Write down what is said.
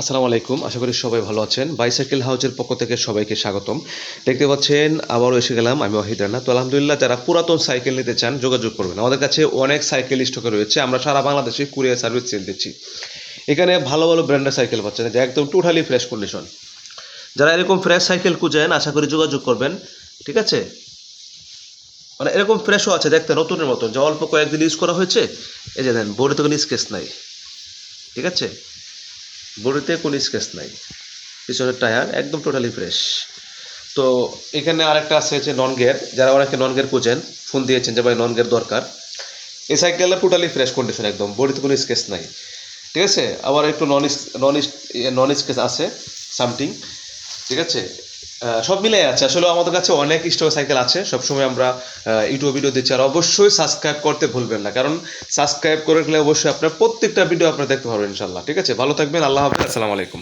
আসসালামু আলাইকুম। আশা করি সবাই ভালো আছেন। বাইসাইকেল হাউজের পক্ষ থেকে সবাইকে স্বাগতম। দেখতে পাচ্ছেন, আবারও এসে গেলাম আমি ওয়াহিদ রানা। তো আলহামদুলিল্লাহ, যারা পুরাতন সাইকেল নিতে চান, যোগাযোগ করবেন। আমাদের কাছে অনেক সাইকেল স্টকে রয়েছে। আমরা সারা বাংলাদেশে কুরিয়ার সার্ভিস সেল দিচ্ছি। এখানে ভালো ভালো ব্র্যান্ডের সাইকেল পাচ্ছেন। এটা একদম টোটালি ফ্রেশ কন্ডিশন যারা এরকম ফ্রেশ সাইকেল খুঁজেন, আশা করি যোগাযোগ করবেন। ঠিক আছে? মানে এরকম ফ্রেশও আছে, দেখতে নতুনের মতন। যে অল্প কয়েকদিন ইউজ করা হয়েছে, এই যে দেন বোর্ডে তো কোনো স্কেচ নাই। ঠিক আছে? বডিতে কোনো স্কেচ নাই পিছনের টায়ার একদম টোটালি ফ্রেশ তো এখানে আরেকটা আছে যে নন গিয়ার যারা অনেকে নন গিয়ার খুঁজেন ফোন দিয়েছেন যে ভাই নন গিয়ার দরকার এই সাইকেলটা টোটালি ফ্রেশ কন্ডিশন একদম বডিতে কোনো স্কেচ নাই ঠিক আছে আবার একটু নন নন নন স্কেচ আছে সামথিং ঠিক আছে সব মিলাই আছে। আসলে আমাদের কাছে অনেক স্টক সাইকেল আছে। সবসময় আমরা ইউটিউব ভিডিও দিচ্ছি। আর অবশ্যই সাবস্ক্রাইব করতে ভুলবেন না। কারণ সাবস্ক্রাইব করে গেলে অবশ্যই আপনার প্রত্যেকটা ভিডিও আপনারা দেখতে পারবেন ইনশাল্লাহ ঠিক আছে? ভালো থাকবেন। আল্লাহ হাফিজ। আসসালামু আলাইকুম।